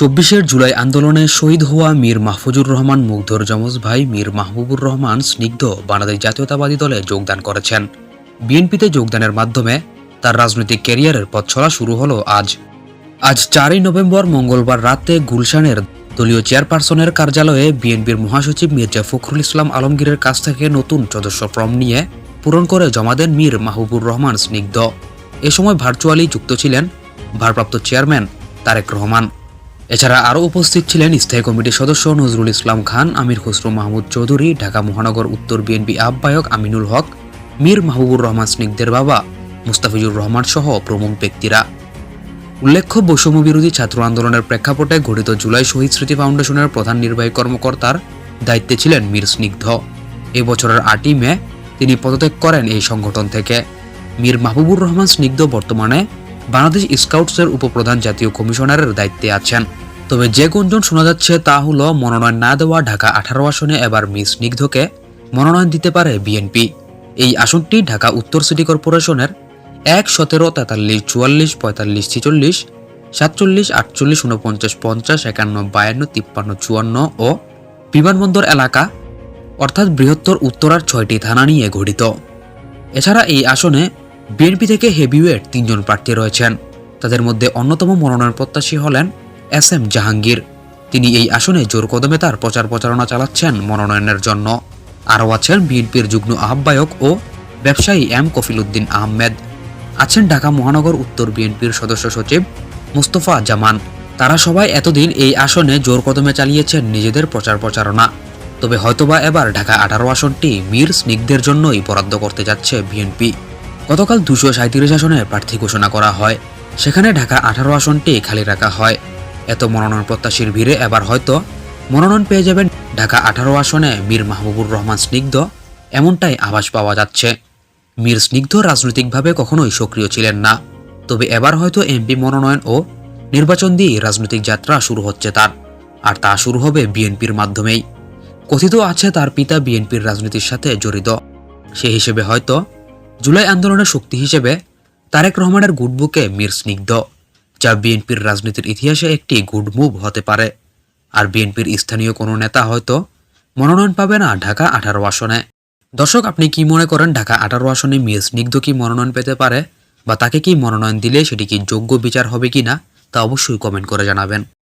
চব্বিশের জুলাই আন্দোলনে শহীদ হওয়া মীর মাহফুজুর রহমান, মুগ্ধর যমজ ভাই মীর মাহবুবুর রহমান স্নিগ্ধ বাংলাদেশ জাতীয়তাবাদী দলে যোগদান করেছেন। বিএনপিতে যোগদানের মাধ্যমে তার রাজনৈতিক ক্যারিয়ারের পথ চলা শুরু হলো আজ। আজ চারই নভেম্বর মঙ্গলবার রাতে গুলশানের দলীয় চেয়ারপারসনের কার্যালয়ে বিএনপির মহাসচিব মির্জা ফখরুল ইসলাম আলমগীরের কাছ থেকে নতুন সদস্য ফর্ম নিয়ে পূরণ করে জমা দেন মীর মাহবুবুর রহমান স্নিগ্ধ। এ সময় ভার্চুয়ালি যুক্ত ছিলেন ভারপ্রাপ্ত চেয়ারম্যান তারেক রহমান। এছাড়া আরও উপস্থিত ছিলেন স্থায়ী কমিটির সদস্য নজরুল ইসলাম খান, আমির খসরু মাহমুদ চৌধুরী, ঢাকা মহানগর উত্তর বিএনপি আহ্বায়ক আমিনুল হক, মীর মাহবুবুর রহমান স্নিগ্ধের বাবা, মুস্তাফিজুর রহমান সহ প্রমুখ ব্যক্তিরা। উল্লেখ্য, বৈষম্য বিরোধী ছাত্র আন্দোলনের প্রেক্ষাপটে গঠিত জুলাই শহীদ স্মৃতি ফাউন্ডেশনের প্রধান নির্বাহী কর্মকর্তার দায়িত্বে ছিলেন মীর স্নিগ্ধ। এ বছরের আটই মে তিনি পদত্যাগ করেন এই সংগঠন থেকে। মীর মাহবুবুর রহমান স্নিগ্ধ বর্তমানে বাংলাদেশ স্কাউটসের উপপ্রধান জাতীয় কমিশনারের দায়িত্বে আছেন। তবে যে গুঞ্জন শোনা যাচ্ছে তা হলো মনোনয়ন না দেওয়া ঢাকা আঠারো আসনে এবার মিস স্নিগ্ধকে মনোনয়ন দিতে পারে বিএনপি। এই আসনটি ঢাকা উত্তর সিটি কর্পোরেশনের এক সতেরো তেতাল্লিশ চুয়াল্লিশ পঁয়তাল্লিশ ছিচল্লিশ সাতচল্লিশ আটচল্লিশ উনপঞ্চাশ পঞ্চাশ একান্ন বায়ান্ন তিপ্পান্ন চুয়ান্ন ও বিমানবন্দর এলাকা, অর্থাৎ বৃহত্তর উত্তরার ছয়টি থানা নিয়ে গঠিত। এছাড়া এই আসনে বিএনপি থেকে হেভিওয়েট তিনজন প্রার্থী রয়েছেন। তাদের মধ্যে অন্যতম মনোনয়ন প্রত্যাশী হলেন এস এম জাহাঙ্গীর। তিনি এই আসনে জোর কদমে তার প্রচার প্রচারণা চালাচ্ছেন মনোনয়নের জন্য। আরও আছেন বিএনপির যুগ্ম আহ্বায়ক ও ব্যবসায়ী এম কফিলউদ্দিন আহমেদ। আছেন ঢাকা মহানগর উত্তর বিএনপির সদস্য সচিব মুস্তফা জামান। তারা সবাই এতদিন এই আসনে জোর কদমে চালিয়েছেন নিজেদের প্রচার প্রচারণা। তবে হয়তোবা এবার ঢাকা আঠারো আসনটি মীর স্নিগ্ধের জন্যই বরাদ্দ করতে যাচ্ছে বিএনপি। গতকাল দুশো সাঁত্রিশ আসনে প্রার্থী ঘোষণা করা হয়। সেখানে ঢাকা আঠারো আসনটি খালি রাখা হয়। এত মনোনয়ন প্রত্যাশীর ভিড়ে এবার হয়তো মনোনয়ন পেয়ে যাবেন ঢাকা আঠারো আসনে মীর মাহবুবুর রহমান স্নিগ্ধ। এমনটাই আভাস পাওয়া যাচ্ছে। মীর স্নিগ্ধ রাজনৈতিকভাবে কখনোই সক্রিয় ছিলেন না। তবে এবার হয়তো এমপি মনোনয়ন ও নির্বাচন দিয়েই রাজনৈতিক যাত্রা শুরু হচ্ছে তার। আর তা শুরু হবে বিএনপির মাধ্যমেই। কথিত আছে তার পিতা বিএনপির রাজনীতির সাথে জড়িত। সে হিসেবে হয়তো জুলাই আন্দোলনের শক্তি হিসেবে তারেক রহমানের গুডবুকে মীর স্নিগ্ধ যা বিএনপির রাজনীতির ইতিহাসে একটি গুড মুভ হতে পারে। আর বিএনপির স্থানীয় কোনো নেতা হয়তো মনোনয়ন পাবে না ঢাকা আঠারো আসনে। দর্শক, আপনি কি মনে করেন ঢাকা আঠারো আসনে মিস স্নিগ্ধ কি মনোনয়ন পেতে পারে? বা তাকে কি মনোনয়ন দিলে সেটি কি যোগ্য বিচার হবে কি না তা অবশ্যই কমেন্ট করে জানাবেন।